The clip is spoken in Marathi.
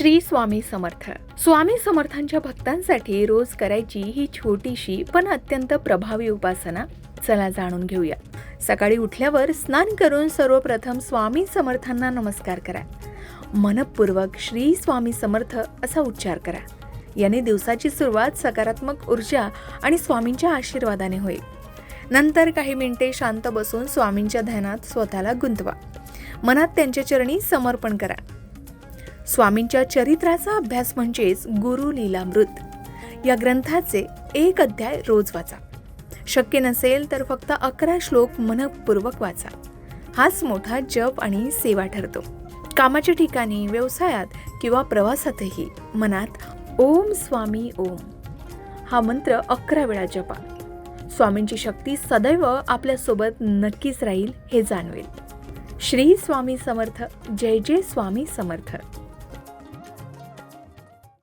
श्री स्वामी समर्थ. स्वामी समर्थांच्या भक्तांसाठी रोज करायची ही छोटीशी पण अत्यंत प्रभावी उपासना चला जाणून घेऊया. सकाळी उठल्यावर स्नान करून सर्वप्रथम स्वामी समर्थांना नमस्कार करा. मनपूर्वक श्री स्वामी समर्थ असा उच्चार करा. याने दिवसाची सुरुवात सकारात्मक ऊर्जा आणि स्वामींच्या आशीर्वादाने होईल. नंतर काही मिनिटे शांत बसून स्वामींच्या ध्यानात स्वतःला गुंतवा. मनात त्यांच्या चरणी समर्पण करा. स्वामींच्या चरित्राचा अभ्यास म्हणजेच गुरु लीलामृत. या ग्रंथाचे एक अध्याय रोज वाचा. शक्य नसेल तर फक्त अकरा श्लोक मनपूर्वक वाचा. हाच मोठा जप आणि सेवा ठरतो. कामाच्या ठिकाणी व्यवसायात किंवा प्रवासातही मनात ओम स्वामी ओम. हा मंत्र अकरा वेळा जपा. स्वामींची शक्ती सदैव आपल्यासोबत नक्कीच राहील हे जाणवेल. श्री स्वामी समर्थ. जय जय स्वामी समर्थ.